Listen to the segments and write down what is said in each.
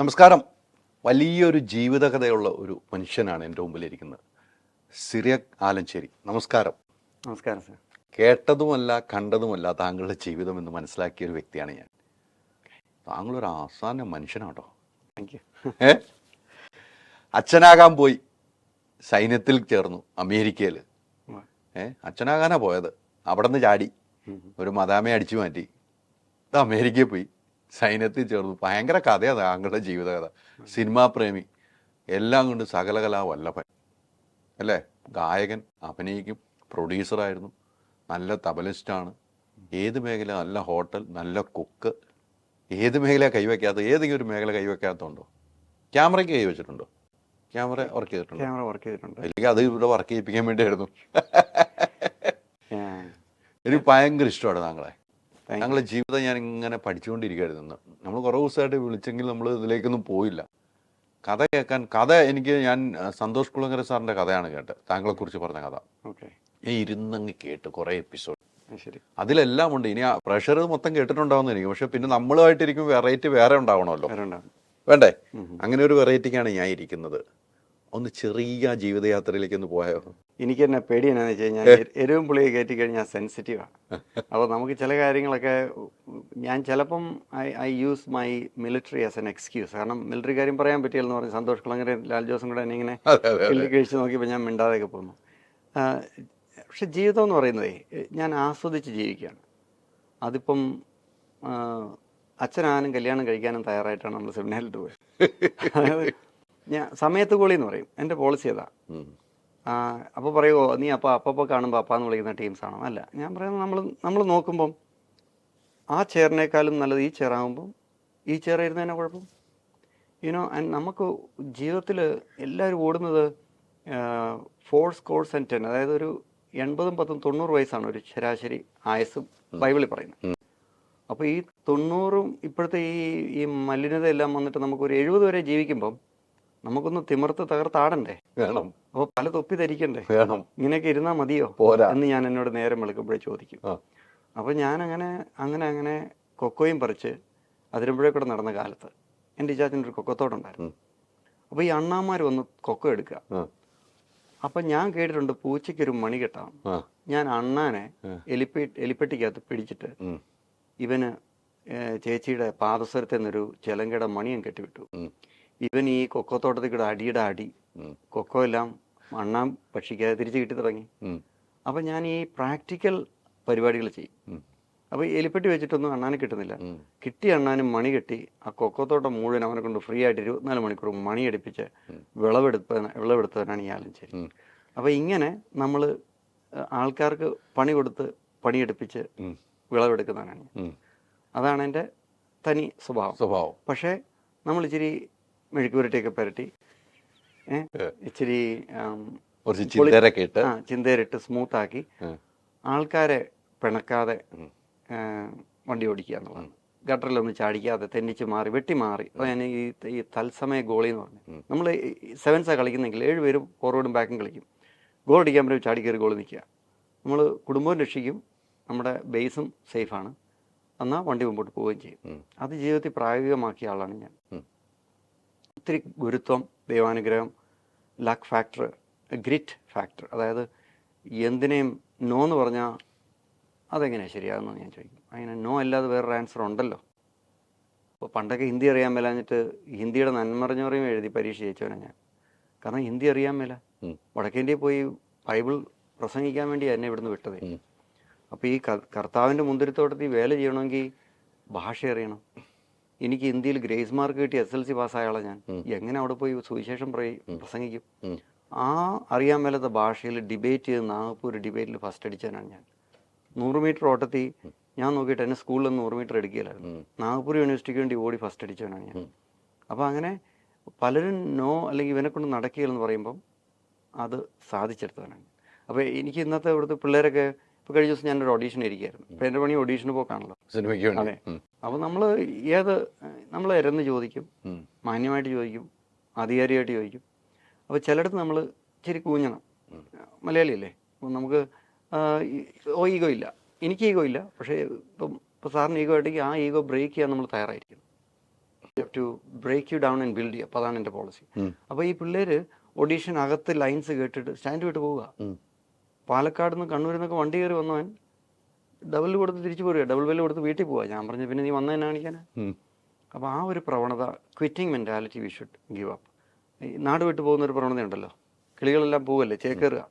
നമസ്കാരം. വലിയൊരു ജീവിതകഥയുള്ള ഒരു മനുഷ്യനാണ് എന്റെ മുമ്പിലിരിക്കുന്നത്. സിറിയ ആലഞ്ചേരി നമസ്കാരം. നമസ്കാരം സർ. കേട്ടതുമല്ല കണ്ടതുമല്ല താങ്കളുടെ ജീവിതം എന്ന് മനസ്സിലാക്കിയ ഒരു വ്യക്തിയാണ് ഞാൻ. താങ്കളൊരു ആസാന മനുഷ്യനാട്ടോ താങ്ക് യു അച്ഛനാകാൻ പോയി. സൈന്യത്തിൽ ചേർന്നു അമേരിക്കയിൽ. ഏ? അച്ഛനാകാനാ പോയത്. അവിടെ നിന്ന് ചാടി ഒരു മദാമയെ അടിച്ചു മാറ്റി. അത് അമേരിക്കയിൽ പോയി. സൈന്യത്തിൽ ചേർന്നു. ഭയങ്കര കഥയാണ് താങ്കളുടെ ജീവിതകഥ. സിനിമാ പ്രേമി. എല്ലാം കൊണ്ട് സകലകലാ വല്ലഭൻ. അല്ലേ? ഗായകൻ അഭിനയിക്കും പ്രൊഡ്യൂസറായിരുന്നു നല്ല തബലിസ്റ്റാണ്. ഏത് മേഖല നല്ല ഹോട്ടൽ നല്ല കുക്ക്. ഏത് മേഖല കൈവയ്ക്കാത്ത ഏതെങ്കിലും ഒരു മേഖല കൈവയ്ക്കാത്തതുണ്ടോ? ക്യാമറയ്ക്ക് കൈവച്ചിട്ടുണ്ടോ? ക്യാമറ വർക്ക് ചെയ്തിട്ടുണ്ട്? ക്യാമറ വർക്ക് ചെയ്തിട്ടുണ്ട്. അല്ലെങ്കിൽ അത് ഇവിടെ വർക്ക് ചെയ്യിപ്പിക്കാൻ വേണ്ടിയായിരുന്നു. എനിക്ക് ഭയങ്കര ഇഷ്ടമാണ് താങ്കളെ. താങ്കളുടെ ജീവിതം ഞാൻ ഇങ്ങനെ പഠിച്ചുകൊണ്ടിരിക്കുകയായിരുന്നു നമ്മൾ കുറേ ദിവസമായിട്ട് വിളിച്ചെങ്കിൽ നമ്മൾ ഇതിലേക്കൊന്നും പോയില്ല. കഥ കേൾക്കാൻ കഥ എനിക്ക് ഞാൻ സന്തോഷ് കുളങ്ങര സാറിന്റെ കഥയാണ് കേട്ടത്. താങ്കളെക്കുറിച്ച് പറഞ്ഞ കഥ. ഞാൻ ഇരുന്നങ്ങ് കേട്ട് കുറേ എപ്പിസോഡ് ശരി. അതിലെല്ലാം ഉണ്ട്. ഇനി ആ പ്രഷർ മൊത്തം കേട്ടിട്ടുണ്ടാവുന്ന എനിക്ക്. പക്ഷെ പിന്നെ നമ്മളുമായിട്ടിരിക്കും വെറൈറ്റി വേറെ ഉണ്ടാവണമല്ലോ. വേണ്ടേ? അങ്ങനെ ഒരു വെറൈറ്റിക്കാണ് ഞാൻ ഇരിക്കുന്നത്. ഒന്ന് ചെറിയ ജീവിതയാത്രയിലേക്ക് ഒന്ന് പോയോ എനിക്ക് തന്നെ പേടി എന്നാന്ന് വെച്ച് കഴിഞ്ഞാൽ എരുവും പുളിയെ കയറ്റി കഴിഞ്ഞാൽ സെൻസിറ്റീവാണ് അപ്പോൾ നമുക്ക് ചില കാര്യങ്ങളൊക്കെ ഞാൻ ചിലപ്പം I I use my military as an excuse കാരണം മിലിറ്ററി കാര്യം പറയാൻ പറ്റിയല്ലെന്ന് പറഞ്ഞ് സന്തോഷ്. കുളങ്ങര ലാൽ ജോസും കൂടെ എന്നെ ഇങ്ങനെ കഴിച്ച് നോക്കിയപ്പോൾ ഞാൻ മിണ്ടാതെയൊക്കെ പോന്നു. പക്ഷെ ജീവിതം എന്ന് പറയുന്നതേ ഞാൻ ആസ്വദിച്ച് ജീവിക്കുകയാണ്. അതിപ്പം അച്ഛനാനും കല്യാണം കഴിക്കാനും തയ്യാറായിട്ടാണ് നമ്മൾ സെമിനാറിൽ പോയത്. ഞാൻ സമയത്ത് കൂളി എന്ന് പറയും എന്റെ പോളിസി അതാ. അപ്പോൾ പറയുമോ നീ അപ്പോൾ അപ്പോൾ കാണുമ്പോൾ അപ്പാന്ന് വിളിക്കുന്ന ടീംസ് ആണോ? അല്ല. ഞാൻ പറയുന്നത് നമ്മൾ നമ്മൾ നോക്കുമ്പം ആ ചെയറിനേക്കാളും നല്ലത് ഈ ചെയറാകുമ്പം ഈ ചെയർ ഇരുന്നതിനെ കുഴപ്പം. യുനോ ആൻഡ് നമുക്ക് ജീവിതത്തിൽ എല്ലാവരും ഓടുന്നത് ഫോർ സ്കോർസ് ആൻഡ് ടെൻ അതായത് ഒരു എൺപതും പത്തും തൊണ്ണൂറ് വയസ്സാണ് ഒരു ശരാശരി ആയസും ബൈബിളിൽ പറയുന്നത്. അപ്പോൾ ഈ തൊണ്ണൂറും ഇപ്പോഴത്തെ ഈ ഈ മലിനതയെല്ലാം വന്നിട്ട് നമുക്ക് ഒരു എഴുപത് വരെ ജീവിക്കുമ്പം നമുക്കൊന്ന് തിമിർത്ത് തകർത്താടണ്ടേ വേണം. അപ്പൊ പല തൊപ്പി ധരിക്കണ്ടേ? വേണം. ഇങ്ങനെയൊക്കെ ഇരുന്നാ മതിയോ? പോരാ. എന്ന് ഞാൻ എന്നോട് നേരം വിളിക്കുമ്പോഴേ ചോദിക്കും. അപ്പൊ ഞാൻ അങ്ങനെ അങ്ങനെ അങ്ങനെ കൊക്കോയും പറിച്ച് അതിരമ്പുഴ കൂടെ നടന്ന കാലത്ത് എന്റെ ഇജാച്ചന്റെ ഒരു കൊക്കത്തോടുണ്ടായിരുന്നു അപ്പൊ ഈ അണ്ണാമാർ വന്ന് കൊക്കോ എടുക്കുക. അപ്പൊ ഞാൻ കേട്ടിട്ടുണ്ട് പൂച്ചയ്ക്കൊരു മണി കെട്ടാം. ഞാൻ അണ്ണാനെ. എലിപ്പെ എലിപ്പെട്ടിക്കകത്ത് പിടിച്ചിട്ട്. ഇവന് ചേച്ചിയുടെ പാദസരത്തിൽ നിന്നൊരു ചെലങ്കയുടെ മണിയും കെട്ടിവിട്ടു. ഇവൻ ഈ കൊക്കോത്തോട്ടത്തിൽ കൂടെ അടിയുടെ അടി കൊക്കോ എല്ലാം അണ്ണാൻ പക്ഷിക്കാതെ തിരിച്ച് കിട്ടി തുടങ്ങി. അപ്പം ഞാൻ ഈ പ്രാക്ടിക്കൽ പരിപാടികൾ ചെയ്യും. അപ്പോൾ എലിപ്പെട്ടി വെച്ചിട്ടൊന്നും അണ്ണാനെ കിട്ടുന്നില്ല. കിട്ടി കിട്ടിയ അണ്ണാനും മണി കെട്ടി. ആ കൊക്കോത്തോട്ടം മുഴുവൻ അവനെ കൊണ്ട് ഫ്രീ ആയിട്ട് ഇരുപത്തിനാല് മണിക്കൂർ മണി അടിപ്പിച്ച് വിളവെടുപ്പ വിളവെടുത്തവനാണ് ഈ ആലഞ്ചേരി ചെയ്യുന്നത് അപ്പോൾ ഇങ്ങനെ നമ്മൾ ആൾക്കാർക്ക് പണി കൊടുത്ത് പണിയെടുപ്പിച്ച്. വിളവെടുക്കുന്നവനാണ്. അതാണ് എന്റെ തനി സ്വഭാവം. സ്വഭാവം. പക്ഷേ നമ്മൾ ഇച്ചിരി മെഴുക്കുപുരട്ടിയൊക്കെ പുരട്ടി. ഇച്ചിരി ആം, ചിന്തേരിട്ട് സ്മൂത്താക്കി. ആൾക്കാരെ പിണക്കാതെ വണ്ടി ഓടിക്കുക എന്നുള്ളതാണ്. ഗട്ടറിലൊന്ന് ചാടിക്കാതെ തെന്നിച്ച് മാറി വെട്ടി മാറി. ഞാൻ ഈ ഈ തത്സമയ ഗോളി എന്ന് പറഞ്ഞു നമ്മൾ സെവൻസാണ് കളിക്കുന്നെങ്കിൽ ഏഴ് പേരും ഫോർവേഡും ബാക്കും കളിക്കും. ഗോൾ അടിക്കാൻ പറ്റും ചാടി കയറി ഗോൾ നിൽക്കുക. നമ്മൾ കുടുംബവും രക്ഷിക്കും. നമ്മുടെ ബേസും സേഫാണ്. എന്നാൽ വണ്ടി മുമ്പോട്ട് പോവുകയും ചെയ്യും. അത് ജീവിതത്തിൽ പ്രായോഗികമാക്കിയ ആളാണ് ഞാൻ. ഒത്തിരി ഗുരുത്വം ദൈവാനുഗ്രഹം ലക്ക് ഫാക്ടർ ഗ്രിറ്റ് ഫാക്ടർ അതായത് എന്തിനേയും നോ എന്ന് പറഞ്ഞാൽ അതെങ്ങനെയാണ് ശരിയാകുന്നത് ഞാൻ ചോദിക്കും. അങ്ങനെ നോ അല്ലാതെ വേറൊരു ആൻസർ ഉണ്ടല്ലോ. അപ്പോൾ പണ്ടൊക്കെ ഹിന്ദി അറിയാൻ മേല എന്നിട്ട് ഹിന്ദിയുടെ നന്മറിഞ്ഞവരെയും എഴുതി പരീക്ഷ ജയിച്ചവനാണ് ഞാൻ. കാരണം ഹിന്ദി അറിയാൻ മേല. വടക്കേന്ത്യയിൽ പോയി ബൈബിൾ പ്രസംഗിക്കാൻ വേണ്ടി എന്നെ ഇവിടുന്ന് വിട്ടത്. അപ്പോൾ ഈ കർത്താവിന്റെ മുന്തിരിത്തോട്ടത്തിൽ വേല ചെയ്യണമെങ്കിൽ ഭാഷ അറിയണം. എനിക്ക് ഇന്ത്യയിൽ ഗ്രേസ് മാർക്ക് കിട്ടി എസ് എൽ സി പാസ്സായാളെ ഞാൻ. എങ്ങനെ അവിടെ പോയി സുവിശേഷം പ്രസംഗിക്കും? ആ അറിയാൻ മേലാത്ത ഭാഷയിൽ ഡിബേറ്റ് ചെയ്ത് നാഗപ്പൂർ ഡിബേറ്റിൽ ഫസ്റ്റ് അടിച്ചവനാണ് ഞാൻ. നൂറ് മീറ്റർ ഓട്ടത്തി ഞാൻ നോക്കിയിട്ട് എന്നെ സ്കൂളിൽ നിന്ന് നൂറ് മീറ്റർ എടുക്കുകയില്ലായിരുന്നു. നാഗപ്പൂർ യൂണിവേഴ്സിറ്റിക്ക് വേണ്ടി ഓടി ഫസ്റ്റ് അടിച്ചവനാണ് ഞാൻ. അപ്പോൾ അങ്ങനെ പലരും നോ അല്ലെങ്കിൽ ഇവനെ കൊണ്ട് നടക്കുകയെന്ന് പറയുമ്പം അത് സാധിച്ചെടുത്തവനാണ്. അപ്പോൾ എനിക്ക് ഇന്നത്തെ ഇവിടുത്തെ പിള്ളേരൊക്കെ ഇപ്പോൾ കഴിഞ്ഞ ദിവസം ഞാനൊരു ഓഡീഷൻ ഇരിക്കുകയായിരുന്നു. അപ്പോൾ എന്റെ പണി ഓഡീഷന് പോക്കാണല്ലോ. സിനിമയ്ക്ക് അതെ. അപ്പൊ അപ്പോൾ നമ്മൾ ഏത് നമ്മൾ ഇരന്ന് ചോദിക്കും. മാന്യമായിട്ട് ചോദിക്കും. അധികാരിയായിട്ട് ചോദിക്കും. അപ്പോൾ ചിലയിടത്ത് നമ്മൾ ഇച്ചിരി കൂഞ്ഞണം. മലയാളിയല്ലേ? അപ്പോൾ നമുക്ക് ഓ ഈഗോ ഇല്ല. എനിക്ക് ഈഗോ ഇല്ല. പക്ഷേ ഇപ്പം ഇപ്പോൾ സാറിന് ഈഗോ ആയിട്ടെങ്കിൽ ആ ഈഗോ ബ്രേക്ക് ചെയ്യാൻ നമ്മൾ തയ്യാറായിരിക്കും to break you down and build ചെയ്യുക അപ്പോൾ അതാണ് എന്റെ പോളിസി അപ്പോൾ ഈ പിള്ളേര് ഓഡീഷൻ അകത്ത് ലൈൻസ് കേട്ടിട്ട് സ്റ്റാൻഡ് വിട്ട് പോവുക. പാലക്കാട് നിന്ന് കണ്ണൂരിൽ നിന്നൊക്കെ വണ്ടി കയറി വന്നവൻ ഡബിൾ കൊടുത്ത് തിരിച്ചു പോരുക ഡബിൾ ബെല്ല് കൊടുത്ത് വീട്ടിൽ പോവാ. ഞാൻ പറഞ്ഞു പിന്നെ നീ വന്നതിനെ കാണിക്കാനാ? അപ്പൊ അപ്പോൾ ആ ഒരു പ്രവണത quitting mentality we should give up നാട് വിട്ടു പോകുന്ന ഒരു പ്രവണത ഉണ്ടല്ലോ കിളികളെല്ലാം പോവല്ലേ? ചേക്കേറുക.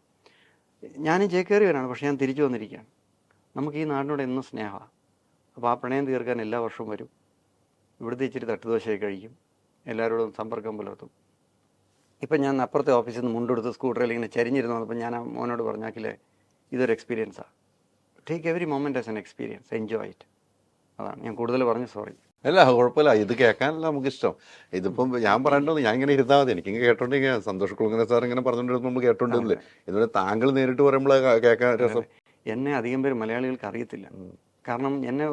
ഞാനും ചേക്കേറിയവനാണ് പക്ഷെ ഞാൻ തിരിച്ചു വന്നിരിക്കുകയാണ്. നമുക്ക് ഈ നാടിനോട് എന്നും സ്നേഹമാണ് അപ്പോൾ ആ പ്രണയം തീർക്കാൻ എല്ലാ വർഷവും വരും. ഇവിടുത്തെ ഇച്ചിരി തട്ടുദോശയൊക്കെ കഴിക്കും. എല്ലാവരോടും സമ്പർക്കം പുലർത്തും. ഇപ്പം ഞാൻ അപ്പുറത്തെ ഓഫീസിൽ നിന്ന് മുണ്ടെടുത്ത് സ്കൂട്ടറിൽ ഇങ്ങനെ ചരിഞ്ഞിരുന്നു. അപ്പം ഞാൻ ആ മോനോട് പറഞ്ഞാക്കില്ലേ ഇതൊരു എക്സ്പീരിയൻസാണ് take every moment as an experience enjoy it അതാണ്. ഞാൻ കൂടുതൽ പറഞ്ഞു സോറി അല്ല കുഴപ്പമില്ല. ഇത് കേൾക്കാനല്ല നമുക്ക് ഇഷ്ടം ഇതിപ്പം ഞാൻ പറയേണ്ടത് ഞാൻ ഇങ്ങനെ ഇരുന്നാൽ മതി. എനിക്ക് കേട്ടോണ്ടിരിക്കുക സന്തോഷ് കുളങ്ങര സാർ ഇങ്ങനെ പറഞ്ഞുകൊണ്ടിരുന്നു നമ്മൾ കേട്ടോണ്ടിരുന്നില്ലേ? ഇതുവരെ താങ്കൾ നേരിട്ട് പറയുമ്പോൾ കേൾക്കാൻ രസം. എന്നെ അധികം പേര് മലയാളികൾക്ക് അറിയത്തില്ല. കാരണം എന്നെ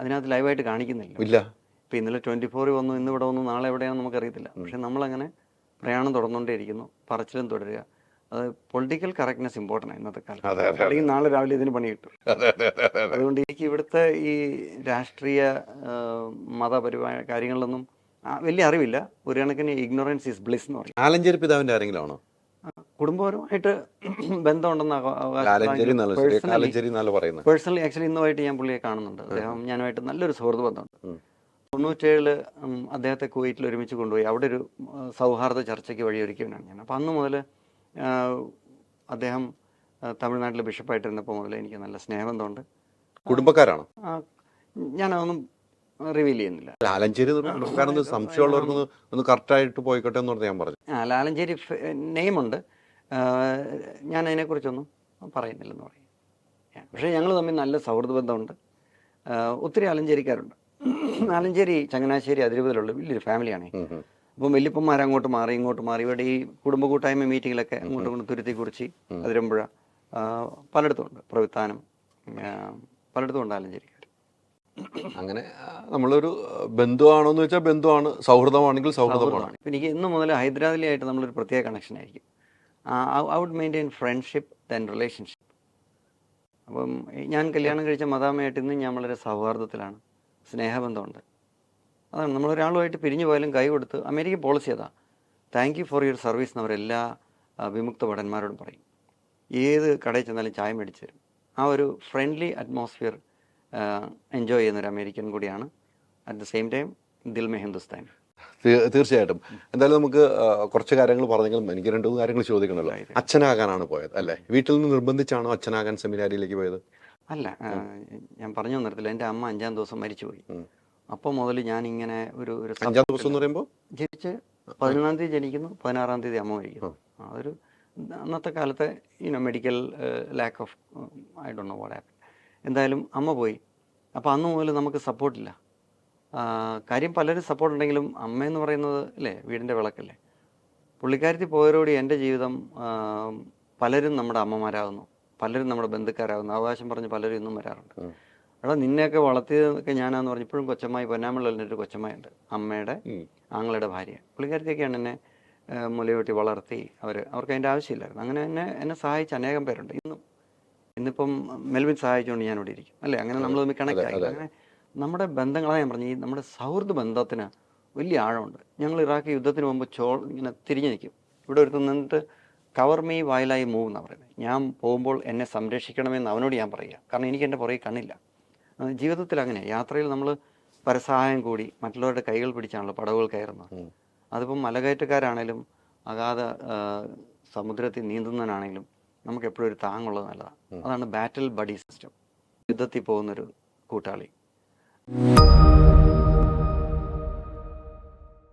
അതിനകത്ത് ലൈവായിട്ട് കാണിക്കുന്നില്ല. ഇല്ല. ഇപ്പം ഇന്നലെ ട്വന്റി ഫോറിൽ വന്നു ഇന്ന് ഇവിടെ വന്നു നാളെ എവിടെയാണെന്ന് നമുക്കറിയത്തില്ല. പക്ഷെ നമ്മളങ്ങനെ പ്രയാണം തുടർന്നുകൊണ്ടേയിരിക്കുന്നു. പറച്ചിലും തുടരുക. അത് പൊളിറ്റിക്കൽ കറക്റ്റ്നെസ് ഇമ്പോർട്ടന്റ് ഇന്നത്തെ കാലത്ത്. അല്ലെങ്കിൽ നാളെ രാവിലെ ഇതിന് പണി കിട്ടും. അതെ അതെ അതെ അതെ അതുകൊണ്ട് എനിക്ക് ഇവിടുത്തെ ഈ രാഷ്ട്രീയ മതപരമായ കാര്യങ്ങളിലൊന്നും വലിയ അറിവില്ല. ഒരു കണക്കിന് ഇഗ്നോറൻസ് ഈസ് ബ്ലിസ് എന്ന് പറയും. ആലഞ്ചേരി പിതാവിന്റെ ആരെങ്കിലും ആണോ? കുടുംബപരമായിട്ട് ബന്ധമുണ്ടെന്ന് പേഴ്സണലി ആക്ച്വലി ഇന്നുമായിട്ട് ഞാൻ പുള്ളിയെ കാണുന്നുണ്ട്. അദ്ദേഹം ഞാനുമായിട്ട് നല്ലൊരു സുഹൃത്ത് ബന്ധമുണ്ട്. ഉം. തൊണ്ണൂറ്റേഴിൽ അദ്ദേഹത്തെ കുവൈറ്റിൽ ഒരുമിച്ച് കൊണ്ടുപോയി. അവിടെ ഒരു സൗഹാർദ്ദ ചർച്ചയ്ക്ക് വഴിയൊരുക്കിയവനാണ് ഞാൻ. അപ്പം അന്ന് മുതൽ അദ്ദേഹം തമിഴ്നാട്ടിലെ ബിഷപ്പായിട്ടിരുന്നപ്പോൾ മുതൽ എനിക്ക് നല്ല സ്നേഹബന്ധമുണ്ട് കുടുംബക്കാരാണോ? ഞാനതൊന്നും റിവീൽ ചെയ്യുന്നില്ല. ലാലഞ്ചേരി സംശയമുള്ളവർക്കൊന്ന് ഒന്ന് കറക്റ്റായിട്ട് പോയിക്കോട്ടെ എന്ന് ഞാൻ പറഞ്ഞു. ആ ലാലഞ്ചേരി നെയ്മുണ്ട്. ഞാൻ അതിനെക്കുറിച്ചൊന്നും പറയുന്നില്ലെന്ന് പറയും പക്ഷേ ഞങ്ങൾ തമ്മിൽ നല്ല സൗഹൃദ ബന്ധമുണ്ട് ഒത്തിരി ആലഞ്ചേരിക്കാരുണ്ട്. ആലഞ്ചേരി ചങ്ങനാശ്ശേരി അതിരൂപതിലുള്ള വലിയൊരു ഫാമിലിയാണ്. അപ്പം വല്യപ്പന്മാർ അങ്ങോട്ട് മാറി ഇങ്ങോട്ട് മാറി. ഇവിടെ ഈ കുടുംബ കൂട്ടായ്മ മീറ്റിങ്ങിലൊക്കെ അങ്ങോട്ട് ഇങ്ങോട്ടും തുരുത്തി കുറിച്ച് അതിരമ്പുഴ ആ, പലയിടത്തും ഉണ്ട് പ്രവിത്താനം പലയിടത്തും ഉണ്ട് ആലഞ്ചേരിക്കാർ അങ്ങനെ നമ്മളൊരു ബന്ധുവാണോ എന്ന് വെച്ചാൽ ബന്ധുവാണ്. സൗഹൃദമാണെങ്കിൽ സൗഹൃദമാണ്. എനിക്ക് ഇന്ന് മുതൽ ഹൈദരാബാദിലായിട്ട് നമ്മളൊരു പ്രത്യേക കണക്ഷൻ ആയിരിക്കും I would maintain friendship than relationship. അപ്പം ഞാൻ കല്യാണം കഴിച്ച മതാമയായിട്ട് ഇന്ന് ഞാൻ വളരെ സൗഹാർദ്ദത്തിലാണ്. സ്നേഹബന്ധമുണ്ട്. അതാണ്. നമ്മൾ നമ്മളൊരാളുമായിട്ട് പിരിഞ്ഞു പോയാലും കൈ കൊടുത്ത് അമേരിക്ക പോളിസി അതാ. Thank you for your service എന്ന് അവരെല്ലാ വിമുക്ത ഭടന്മാരോടും പറയും. ഏത് കടയിൽ ചെന്നാലും ചായ മേടിച്ച് തരും. ആ ഒരു ഫ്രണ്ട്ലി അറ്റ്മോസ്ഫിയർ എൻജോയ് ചെയ്യുന്ന ഒരു അമേരിക്കൻ കൂടിയാണ്. അറ്റ് ദ സെയിം ടൈം ദിൽ മെ ഹിന്ദുസ്ഥാൻ തീർച്ചയായിട്ടും. എന്തായാലും നമുക്ക് കുറച്ച് കാര്യങ്ങൾ പറഞ്ഞെങ്കിലും എനിക്ക് രണ്ടു മൂന്ന് കാര്യങ്ങൾ ചോദിക്കണമല്ലോ. അച്ഛനാകാനാണ് പോയത് അല്ലേ? വീട്ടിൽ നിന്ന് നിർബന്ധിച്ചാണോ അച്ഛനാകാൻ സെമിനാരിയിലേക്ക് പോയത്? അല്ല ഞാൻ പറഞ്ഞു തന്നിരത്തില്ല എന്റെ അമ്മ അഞ്ചാം ദിവസം മരിച്ചുപോയി. അപ്പോൾ മുതൽ ഞാനിങ്ങനെ ഒരു ഒരു അഞ്ചാം ദിവസം എന്ന് പറയുമ്പോൾ ജനിച്ച് പതിനൊന്നാം തീയതി ജനിക്കുന്നു പതിനാറാം തീയതി അമ്മ മരിക്കുന്നു അതൊരു അന്നത്തെ കാലത്തെ ഇനോ മെഡിക്കൽ ലാക്ക് ഓഫ് ഐ ഡോ നോ വാട്ട് എന്തായാലും അമ്മ പോയി. അപ്പോൾ അന്ന് മുതൽ നമുക്ക് സപ്പോർട്ടില്ല കാര്യം പലരും സപ്പോർട്ട് ഉണ്ടെങ്കിലും അമ്മയെന്ന് പറയുന്നത് അല്ലേ വീടിന്റെ വിളക്കല്ലേ. പുള്ളിക്കാരത്തി പോയവരോട് എന്റെ ജീവിതം പലരും നമ്മുടെ അമ്മമാരാകുന്നു. പലരും നമ്മുടെ ബന്ധുക്കാരാകുന്നു. അവകാശം പറഞ്ഞ് പലരും ഇന്നും വരാറുണ്ട്. എടാ നിന്നെയൊക്കെ വളർത്തിയതൊക്കെ ഞാനാന്ന് പറഞ്ഞു ഇപ്പോഴും കൊച്ചമ്മായി പൊന്നാമുള്ള ഒരു കൊച്ചമ്മയുണ്ട്. അമ്മയുടെ. ആങ്ങളുടെ ഭാര്യ. പുള്ളിക്കാരത്തേക്കാണ് എന്നെ മുലയൂട്ടി വളർത്തി അവർ അവർക്ക് അതിന്റെ ആവശ്യമില്ലായിരുന്നു. അങ്ങനെ എന്നെ എന്നെ സഹായിച്ച അനേകം പേരുണ്ട്. ഇന്നും ഇന്നിപ്പം മെൽവിൻ സഹായിച്ചുകൊണ്ട് ഞാൻ ഇവിടെ ഇരിക്കും. അല്ലേ? അങ്ങനെ നമ്മൾ തമ്മിൽ കണക്ട് ആയി അങ്ങനെ നമ്മുടെ ബന്ധങ്ങളാണ് ഞാൻ പറഞ്ഞു ഈ നമ്മുടെ സൗഹൃദ ബന്ധത്തിന് വലിയ ആഴമുണ്ട്. ഞങ്ങൾ ഇറാഖ് യുദ്ധത്തിന് മുമ്പ് ചോ ഇങ്ങനെ തിരിഞ്ഞു നിൽക്കും. ഇവിടെ ഒരുത്തൻ നിന്നിട്ട് കവർ മീ വായിലായി മൂവ് എന്നാണ് പറയുന്നത്. ഞാൻ പോകുമ്പോൾ എന്നെ സംരക്ഷിക്കണമെന്ന് അവനോട് ഞാൻ പറയുക. കാരണം എനിക്ക് എന്റെ പുറകെ കണ്ണില്ല. ജീവിതത്തിൽ അങ്ങനെ. യാത്രയിൽ നമ്മൾ പരസഹായം കൂടി മറ്റുള്ളവരുടെ കൈകൾ പിടിച്ചാണല്ലോ പടവുകൾ കയറുന്നത്. അതിപ്പം മലകയറ്റക്കാരാണേലും അഗാധ സമുദ്രത്തിൽ നീന്തുന്നതിനാണെങ്കിലും നമുക്ക് എപ്പോഴും ഒരു താങ്ങുള്ളത് നല്ലതാണ് അതാണ് ബാറ്റിൽ ബഡി സിസ്റ്റം യുദ്ധത്തിൽ പോകുന്നൊരു കൂട്ടാളി.